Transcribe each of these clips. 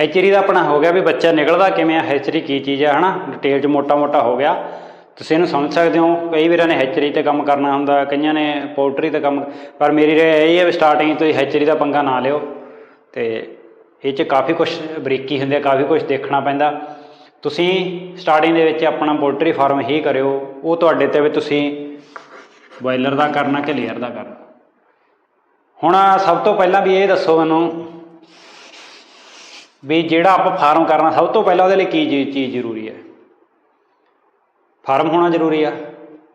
ਹੈਚਰੀ ਦਾ ਆਪਣਾ ਹੋ ਗਿਆ ਵੀ ਬੱਚਾ ਨਿਕਲਦਾ ਕਿਵੇਂ ਆ ਹੈਚਰੀ ਕੀ ਚੀਜ਼ ਆ, ਹਨਾ? ਡਿਟੇਲ 'ਚ ਮੋਟਾ-ਮੋਟਾ ਹੋ ਗਿਆ। ਤੁਸੀਂ ਇਹਨੂੰ ਸਮਝ ਸਕਦੇ ਹੋ, ਕਈ ਵੀਰਾਂ ਨੇ ਹੈਚਰੀ ਤੇ ਕੰਮ ਕਰਨਾ ਹੁੰਦਾ, ਕਈਆਂ ਨੇ ਪੋਲਟਰੀ ਤੇ ਕੰਮ ਪਰ ਮੇਰੀ ਰਾਏ ਇਹ ਹੈ ਵੀ ਸਟਾਰਟਿੰਗ ਤੋਂ ਹੀ ਹੈਚਰੀ ਦਾ ਪੰਗਾ ਨਾ ਲਿਓ। ਤੇ ਇਹ 'ਚ ਕਾਫੀ ਕੁਝ ਬਰੀਕੀ ਹੁੰਦੀ ਹੈ ਕਾਫੀ ਕੁਝ ਦੇਖਣਾ ਪੈਂਦਾ। ਤੁਸੀਂ ਸਟਾਰਟਿੰਗ ਦੇ ਵਿੱਚ ਆਪਣਾ ਪੋਲਟਰੀ ਫਾਰਮ ਹੀ ਕਰਿਓ, ਉਹ ਤੁਹਾਡੇ ਤੇ ਵੀ ਤੁਸੀਂ ਬੋਇਲਰ ਦਾ ਕਰਨਾ ਕਿ ਲੇਅਰ ਦਾ ਕਰਨਾ। ਹੁਣ ਸਭ ਤੋਂ ਪਹਿਲਾਂ ਵੀ ਇਹ ਦੱਸੋ ਮੈਨੂੰ ਵੀ ਜਿਹੜਾ ਆਪਾਂ ਫਾਰਮ ਕਰਨਾ ਸਭ ਤੋਂ ਪਹਿਲਾਂ ਉਹਦੇ ਲਈ ਕੀ ਚੀਜ਼ ਚੀਜ਼ ਜ਼ਰੂਰੀ ਹੈ? ਫਾਰਮ ਹੋਣਾ ਜ਼ਰੂਰੀ ਆ।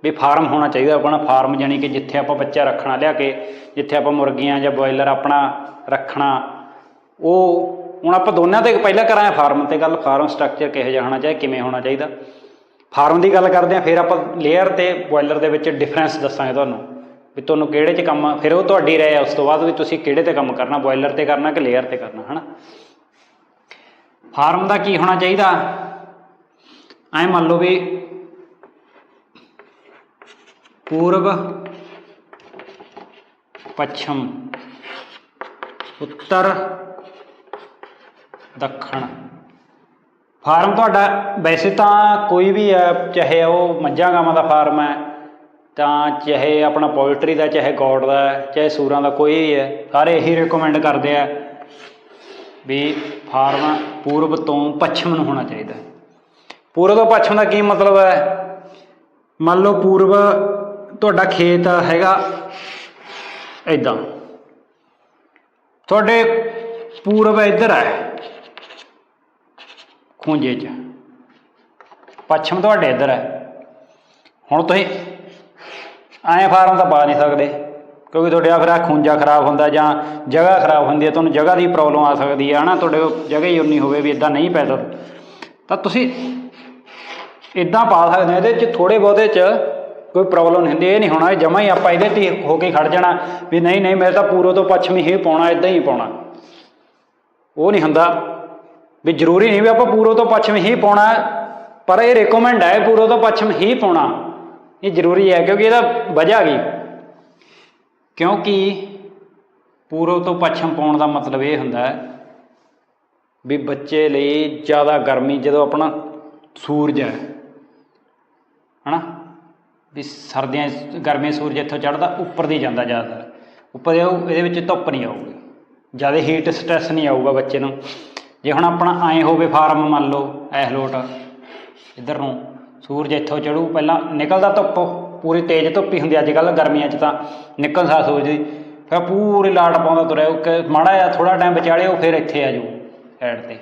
ਵੀ ਫਾਰਮ ਹੋਣਾ ਚਾਹੀਦਾ ਆਪਣਾ। ਫਾਰਮ ਜਾਨੀ ਕਿ ਜਿੱਥੇ ਆਪਾਂ ਬੱਚਾ ਰੱਖਣਾ, ਲਿਆ ਕੇ ਜਿੱਥੇ ਆਪਾਂ ਮੁਰਗੀਆਂ ਜਾਂ ਬੋਇਲਰ ਆਪਣਾ ਰੱਖਣਾ। ਉਹ ਹੁਣ ਆਪਾਂ ਦੋਨਾਂ ਤੇ ਪਹਿਲਾਂ ਕਰਾਂਗੇ ਫਾਰਮ ਤੇ ਗੱਲ। ਫਾਰਮ ਸਟਰਕਚਰ ਕਿਹੋ ਜਿਹਾ ਹੋਣਾ ਚਾਹੀਦਾ ਕਿਵੇਂ ਹੋਣਾ ਚਾਹੀਦਾ। ਫਾਰਮ ਦੀ ਗੱਲ ਕਰਦੇ ਆ, ਫਿਰ ਆਪਾਂ ਲੇਅਰ ਤੇ ਬੋਇਲਰ ਦੇ ਵਿੱਚ ਡਿਫਰੈਂਸ ਦੱਸਾਂਗੇ ਤੁਹਾਨੂੰ। ਵੀ ਤੁਹਾਨੂੰ ਕਿਹੜੇ 'ਚ ਕੰਮ ਫਿਰ ਉਹ ਤੁਹਾਡੀ ਰਹਿ ਆ। ਉਸ ਤੋਂ ਬਾਅਦ ਵੀ ਤੁਸੀਂ ਕਿਹੜੇ ਤੇ ਕੰਮ ਕਰਨਾ, ਬੋਇਲਰ ਤੇ ਕਰਨਾ ਕਿ ਲੇਅਰ ਤੇ ਕਰਨਾ, ਹਨਾ? ਫਾਰਮ ਦਾ ਕੀ ਹੋਣਾ ਚਾਹੀਦਾ? ਐ ਮੰਨ ਲਓ ਵੀ ਪੂਰਬ ਪੱਛਮ ਉੱਤਰ ਦੱਖਣ। ਫਾਰਮ ਤੁਹਾਡਾ ਵੈਸੇ ਤਾਂ ਕੋਈ ਵੀ ਹੈ, ਚਾਹੇ ਉਹ ਮੱਝਾਂ ਗਾਵਾਂ ਦਾ ਫਾਰਮ ਹੈ, ਤਾਂ ਚਾਹੇ ਆਪਣਾ ਪੋਲਟਰੀ ਦਾ, ਚਾਹੇ ਗੌਡ ਦਾ, ਚਾਹੇ ਸੂਰਾਂ ਦਾ ਕੋਈ ਵੀ ਹੈ, ਸਾਰੇ ਇਹੀ ਰეკਮੈਂਡ ਕਰਦੇ ਆ। ਵੀ ਫਾਰਮ ਪੂਰਬ ਤੋਂ ਪੱਛਮ ਨੂੰ ਹੋਣਾ ਚਾਹੀਦਾ। ਪੂਰਬ ਤੋਂ ਪੱਛਮ ਦਾ ਕੀ ਮਤਲਬ ਹੈ? ਮੰਨ ਲਓ ਪੂਰਬ ਤੁਹਾਡਾ ਖੇਤ ਹੈਗਾ ਇਦਾਂ ਤੁਹਾਡੇ ਪੂਰਬ ਇੱਧਰ ਹੈ ਖੂੰਜੇ 'ਚ। ਪੱਛਮ ਤੁਹਾਡੇ ਇੱਧਰ ਹੈ। ਹੁਣ ਤੁਸੀਂ ਐਂ ਫਾਰਮ ਤਾਂ ਪਾ ਨਹੀਂ ਸਕਦੇ। ਕਿਉਂਕਿ ਤੁਹਾਡੇ ਆ ਫਿਰ ਆ ਖੂੰਜਾ ਖਰਾਬ ਹੁੰਦਾ ਜਾਂ ਜਗ੍ਹਾ ਖਰਾਬ ਹੁੰਦੀ ਹੈ, ਤੁਹਾਨੂੰ ਜਗ੍ਹਾ ਦੀ ਪ੍ਰੋਬਲਮ ਆ ਸਕਦੀ ਹੈ, ਹਨਾ? ਤੁਹਾਡੇ ਜਗ੍ਹਾ ਹੀ ਉਨੀ ਹੋਵੇ ਵੀ ਇਦਾਂ ਨਹੀਂ ਪੈਦਾ ਤਾਂ ਤੁਸੀਂ ਇਦਾਂ ਪਾ ਸਕਦੇ ਹੋ, ਇਹਦੇ 'ਚ ਥੋੜੇ ਬਹੁਤੇ 'ਚ ਕੋਈ ਪ੍ਰੋਬਲਮ ਨਹੀਂ ਹੁੰਦੀ ਇਹ ਨਹੀਂ ਹੋਣਾ ਜਮਾ ਹੀ ਆਪਾਂ ਇਹਦੇ ਤੇ ਹੋ ਕੇ ਖੜ ਜਾਣਾ ਵੀ ਨਹੀਂ ਨਹੀਂ, ਮੈਂ ਤਾਂ ਪੂਰੋ ਤੋਂ ਪੱਛਮੀ ਹੀ ਪਾਉਣਾ ਇਦਾਂ ਹੀ ਪਾਉਣਾ। ਉਹ ਨਹੀਂ ਹੁੰਦਾ ਵੀ ਜ਼ਰੂਰੀ ਨਹੀਂ ਵੀ ਆਪਾਂ ਪੂਰੋ ਤੋਂ ਪੱਛਮ ਹੀ ਪਾਉਣਾ, ਪਰ ਇਹ ਰეკਮੈਂਡ ਹੈ, ਪੂਰੋ ਤੋਂ ਪੱਛਮ ਹੀ ਪਾਉਣਾ। ਇਹ ਜ਼ਰੂਰੀ ਹੈ ਕਿਉਂਕਿ ਇਹਦਾ ਵਜ੍ਹਾ ਵੀ ਕਿਉਂਕਿ ਪੂਰਬ ਤੋਂ ਪੱਛਮ ਪਾਉਣ ਦਾ ਮਤਲਬ ਇਹ ਹੁੰਦਾ ਹੈ ਵੀ ਬੱਚੇ ਲਈ ਜ਼ਿਆਦਾ ਗਰਮੀ ਜਦੋਂ ਆਪਣਾ ਸੂਰਜ ਹੈ, ਹਨਾ? ਵੀ ਸਰਦੀਆਂ 'ਚ ਗਰਮੀ ਸੂਰਜ ਇੱਥੋਂ ਚੜ੍ਹਦਾ, ਉੱਪਰ ਦੀ ਜਾਂਦਾ ਜ਼ਿਆਦਾ। ਉੱਪਰ ਜਾਊ ਇਹਦੇ ਵਿੱਚ ਧੁੱਪ ਨਹੀਂ ਆਊਗੀ। ਜ਼ਿਆਦਾ ਹੀਟ ਸਟ੍ਰੈਸ ਨਹੀਂ ਆਊਗਾ ਬੱਚੇ ਨੂੰ। ਜੇ ਹੁਣ ਆਪਣਾ ਐਂ ਹੋਵੇ ਫਾਰਮ ਮੰਨ ਲਓ ਐਸ ਲੋਟ, ਇੱਧਰ ਨੂੰ, ਸੂਰਜ ਇੱਥੋਂ ਚੜੂ ਪਹਿਲਾਂ ਨਿਕਲਦਾ ਧੁੱਪ। ਪੂਰੀ ਤੇਜ਼ ਧੁੱਪੀ ਹੀ ਹੁੰਦੀ ਅੱਜ ਕੱਲ੍ਹ ਗਰਮੀਆਂ 'ਚ ਤਾਂ ਨਿਕਲ ਸਾ ਸੋਚਦੀ ਫਿਰ ਪੂਰੀ ਲਾਟ ਪਾਉਂਦਾ ਤੁਰਿਆ ਉਹ ਮਾੜਾ ਜਿਹਾ ਥੋੜਾ ਟਾਈਮ ਵਿਚਾਲੇ ਉਹ ਫਿਰ ਇੱਥੇ ਆ ਜਾਊ ਸਾਈਡ ਤੇ।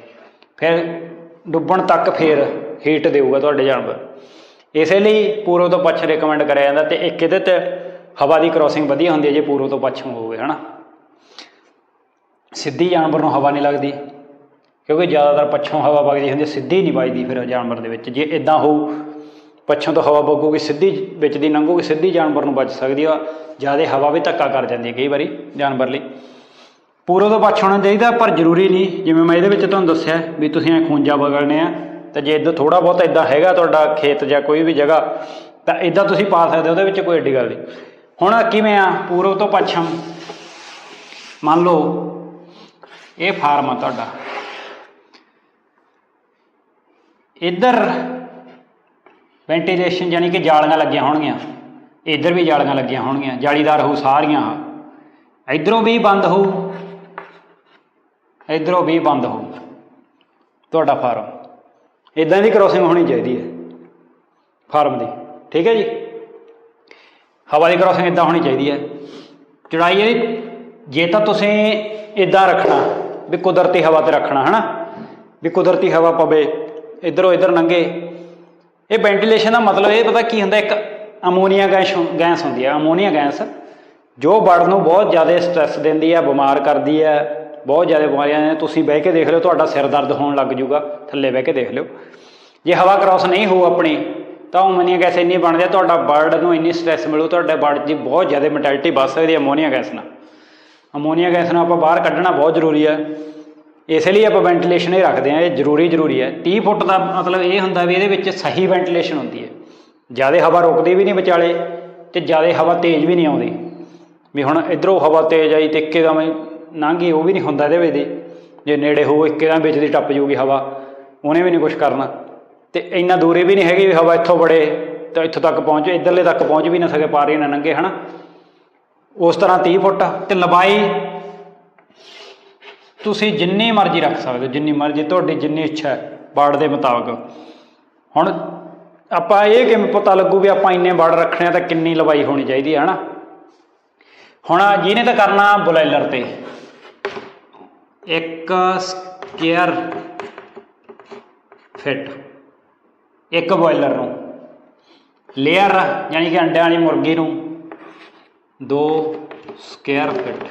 ਫਿਰ ਡੁੱਬਣ ਤੱਕ ਫਿਰ ਹੀਟ ਦੇਊਗਾ ਤੁਹਾਡੇ ਜਾਨਵਰ। ਇਸੇ ਲਈ ਪੂਰਬ ਤੋਂ ਪੱਛਮ ਰეკਮੈਂਡ ਕਰਿਆ ਜਾਂਦਾ ਤੇ ਇੱਕ ਇਹਦੇ ਤੇ ਹਵਾ ਦੀ ਕ੍ਰੋਸਿੰਗ ਵਧੀਆ ਹੁੰਦੀ ਹੈ ਜੇ ਪੂਰਬ ਤੋਂ ਪੱਛਮ ਹੋਵੇ, ਹਨਾ? ਸਿੱਧੀ ਜਾਨਵਰ ਨੂੰ ਹਵਾ ਨਹੀਂ ਲੱਗਦੀ, ਕਿਉਂਕਿ ਜ਼ਿਆਦਾਤਰ ਪੱਛੋਂ ਹਵਾ ਵਗਦੀ ਹੁੰਦੀ ਸਿੱਧੀ ਨਹੀਂ ਵੱਜਦੀ ਫਿਰ ਜਾਨਵਰ ਦੇ ਵਿੱਚ। ਜੇ ਇਦਾਂ ਹੋਊ ਪੱਛੋਂ ਤੋਂ ਹਵਾ ਵਗੂਗੀ ਸਿੱਧੀ ਵਿੱਚ ਦੀ ਲੰਘੂਗੀ, ਸਿੱਧੀ ਜਾਨਵਰ ਨੂੰ ਵੱਜ ਸਕਦੀ ਆ। ਜ਼ਿਆਦਾ ਹਵਾ ਵੀ ਧੱਕਾ ਕਰ ਜਾਂਦੀ ਹੈ ਕਈ ਵਾਰੀ ਜਾਨਵਰ ਲਈ। ਪੂਰਬ ਤੋਂ ਪੱਛ ਹੋਣਾ ਚਾਹੀਦਾ, ਪਰ ਜ਼ਰੂਰੀ ਨਹੀਂ। ਜਿਵੇਂ ਮੈਂ ਇਹਦੇ ਵਿੱਚ ਤੁਹਾਨੂੰ ਦੱਸਿਆ ਵੀ ਤੁਸੀਂ ਐ ਖੂੰਜਾ ਵਗਲਣੇ ਆ, ਤੇ ਜੇ ਇਦਾਂ ਥੋੜਾ ਬਹੁਤ ਇਦਾਂ ਹੈਗਾ ਤੁਹਾਡਾ ਖੇਤ ਜਾਂ ਕੋਈ ਵੀ ਜਗ੍ਹਾ, ਤਾਂ ਇਦਾਂ ਤੁਸੀਂ ਪਾ ਸਕਦੇ ਹੋ, ਉਹਦੇ ਵਿੱਚ ਕੋਈ ਏਡੀ ਗੱਲ ਨਹੀਂ। ਹੁਣ ਕਿਵੇਂ ਆ? ਪੂਰਬ ਤੋਂ ਪੱਛਮ। ਮੰਨ ਲਓ, ਇਹ ਫਾਰਮ ਆ ਤੁਹਾਡਾ। ਇੱਧਰ ਵੈਂਟੀਲੇਸ਼ਨ ਯਾਨੀ ਕਿ ਜਾਲੀਆਂ ਲੱਗੀਆਂ ਹੋਣਗੀਆਂ। ਇੱਧਰ ਵੀ ਜਾਲੀਆਂ ਲੱਗੀਆਂ ਹੋਣਗੀਆਂ। ਜਾਲੀਦਾਰ ਹੋਊ ਸਾਰੀਆਂ। ਇੱਧਰੋਂ ਵੀ ਬੰਦ ਹੋਊ। ਇੱਧਰੋਂ ਵੀ ਬੰਦ ਹੋਊ। ਤੁਹਾਡਾ ਫਾਰਮ। ਇਦਾਂ ਦੀ ਕ੍ਰੋਸਿੰਗ ਹੋਣੀ ਚਾਹੀਦੀ ਹੈ। ਫਾਰਮ ਦੀ। ਠੀਕ ਹੈ ਜੀ? ਹਵਾ ਦੀ ਕ੍ਰੋਸਿੰਗ ਇਦਾਂ ਹੋਣੀ ਚਾਹੀਦੀ ਹੈ। ਚੜਾਈ ਇਹਦੀ ਜੇ। ਤਾਂ ਤੁਸੀਂ ਇਦਾਂ ਰੱਖਣਾ ਵੀ ਕੁਦਰਤੀ ਹਵਾ ਤੇ ਰੱਖਣਾ, ਹਨਾ? ਵੀ ਕੁਦਰਤੀ ਹਵਾ ਪਵੇ, ਇਧਰੋਂ ਇਧਰ ਲੰਘੇ ਇਹ ਵੈਂਟੀਲੇਸ਼ਨ ਦਾ ਮਤਲਬ ਇਹ ਪਤਾ ਕੀ ਹੁੰਦਾ, ਇੱਕ ਅਮੋਨੀਆ ਗੈਸ ਗੈਸ ਹੁੰਦੀ ਹੈ ਅਮੋਨੀਆ ਗੈਸ, ਜੋ ਬੜ ਨੂੰ ਬਹੁਤ ਜ਼ਿਆਦਾ ਸਟ੍ਰੈਸ ਦਿੰਦੀ ਹੈ ਬਿਮਾਰ ਕਰਦੀ ਹੈ ਬਹੁਤ ਜ਼ਿਆਦਾ ਬਿਮਾਰੀਆਂ ਨੇ, ਤੁਸੀਂ ਬਹਿ ਕੇ ਦੇਖ ਲਿਓ, ਤੁਹਾਡਾ ਸਿਰ ਦਰਦ ਹੋਣ ਲੱਗ ਜਾਊਗਾ ਥੱਲੇ ਬਹਿ ਕੇ ਦੇਖ ਲਿਓ। ਜੇ ਹਵਾ ਕ੍ਰਾਸ ਨਹੀਂ ਹੋਊ ਆਪਣੀ, ਤਾਂ ਅਮੋਨੀਆ ਗੈਸ ਇੰਨੀ ਬਣਦੀ ਹੈ ਤੁਹਾਡਾ ਬਰਡ ਨੂੰ ਇੰਨੀ ਸਟ੍ਰੈਸ ਮਿਲੂ, ਤੁਹਾਡੇ ਬਰਡ 'ਚ ਬਹੁਤ ਜ਼ਿਆਦਾ ਮੈਂਟੈਲਿਟੀ ਵੱਧ ਸਕਦੀ ਹੈ ਅਮੋਨੀਆ ਗੈਸ ਨਾਲ। ਅਮੋਨੀਆ ਗੈਸ ਨੂੰ ਆਪਾਂ ਬਾਹਰ ਕੱਢਣਾ ਬਹੁਤ ਜ਼ਰੂਰੀ ਹੈ ਇਸੇ ਲਈ ਆਪਾਂ ਵੈਂਟੀਲੇਸ਼ਨ ਹੀ ਰੱਖਦੇ ਹਾਂ, ਇਹ ਜ਼ਰੂਰੀ ਜ਼ਰੂਰੀ ਹੈ। 30 ਫੁੱਟ ਦਾ ਮਤਲਬ ਇਹ ਹੁੰਦਾ ਵੀ ਇਹਦੇ ਵਿੱਚ ਸਹੀ ਵੈਂਟੀਲੇਸ਼ਨ ਹੁੰਦੀ ਹੈ। ਜ਼ਿਆਦਾ ਹਵਾ ਰੁਕਦੀ ਵੀ ਨਹੀਂ ਵਿਚਾਲੇ ਤੇ ਜ਼ਿਆਦਾ ਹਵਾ ਤੇਜ਼ ਵੀ ਨਹੀਂ ਆਉਂਦੀ। ਵੀ ਹੁਣ ਇਧਰੋਂ ਹਵਾ ਤੇਜ਼ ਆਈ ਤੇ ਇੱਕੇ ਦਮ ਲੰਘ ਗਈ ਉਹ ਵੀ ਨਹੀਂ ਹੁੰਦਾ ਇਹਦੇ ਵਿੱਚ ਦੀ। ਜੇ ਨੇੜੇ ਹੋ ਇੱਕਦਮ ਵਿੱਚ ਦੀ ਟੱਪ ਜੂਗੀ ਹਵਾ। ਉਹਨੇ ਵੀ ਨਹੀਂ ਕੁਝ ਕਰਨਾ। ਤੇ ਇੰਨਾ ਦੂਰੇ ਵੀ ਨਹੀਂ ਹੈਗੀ ਵੀ ਹਵਾ ਇੱਥੋਂ ਬੜੇ ਤਾਂ ਇੱਥੋਂ ਤੱਕ ਪਹੁੰਚੇ, ਇੱਧਰਲੇ ਤੱਕ ਪਹੁੰਚ ਵੀ ਨਾ ਸਕੇ ਪਾਰੇ ਨਾ ਨੰਗੇ ਹਨਾ। ਉਸ ਤਰ੍ਹਾਂ 30 ਫੁੱਟ ਤੇ ਲੰਬਾਈ ਤੁਸੀਂ ਜਿੰਨੀ ਮਰਜ਼ੀ ਰੱਖ ਸਕਦੇ ਹੋ, ਜਿੰਨੀ ਮਰਜ਼ੀ ਤੁਹਾਡੀ ਜਿੰਨੀ ਇੱਛਾ ਹੈ ਬਾੜ ਦੇ ਮੁਤਾਬਕ। ਹੁਣ ਆਪਾਂ ਇਹ ਕਿਵੇਂ ਪਤਾ ਲੱਗੂ ਵੀ ਆਪਾਂ ਇੰਨੇ ਬਾੜ ਰੱਖਣੇ ਆ ਤਾਂ ਕਿੰਨੀ ਲਵਾਈ ਹੋਣੀ ਚਾਹੀਦੀ ਹੈ, ਹਨਾ? ਹੁਣ ਜਿਹਨੇ ਤਾਂ ਕਰਨਾ ਬੋਇਲਰ ਤੇ। ਇੱਕ ਸਕੁਅਰ ਫਿਟ, ਇੱਕ ਬੋਇਲਰ ਨੂੰ। ਲੇਅਰ, ਯਾਨੀ ਕਿ ਅੰਡਿਆਂ ਵਾਲੀ ਮੁਰਗੀ ਨੂੰ। ਦੋ ਸਕੁਅਰ ਫਿਟ।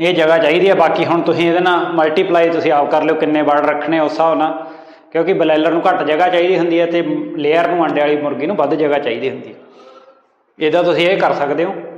ਇਹ ਜਗ੍ਹਾ ਚਾਹੀਦੀ ਹੈ। ਬਾਕੀ ਹੁਣ ਤੁਸੀਂ ਇਹਦੇ ਨਾਲ ਮਲਟੀਪਲਾਈ ਤੁਸੀਂ ਆਪ ਕਰ ਲਿਓ ਕਿੰਨੇ ਬਰਡ ਰੱਖਣੇ ਉਸ ਹਿਸਾਬ ਨਾਲ। ਕਿਉਂਕਿ ਬਲੈਲਰ ਨੂੰ ਘੱਟ ਜਗ੍ਹਾ ਚਾਹੀਦੀ ਹੁੰਦੀ ਹੈ ਤੇ ਲੇਅਰ ਨੂੰ ਅੰਡੇ ਵਾਲੀ ਮੁਰਗੀ ਨੂੰ ਵੱਧ ਜਗ੍ਹਾ ਚਾਹੀਦੀ ਹੁੰਦੀ ਹੈ। ਇਹਦਾ ਤੁਸੀਂ ਇਹ ਕਰ ਸਕਦੇ ਹੋ।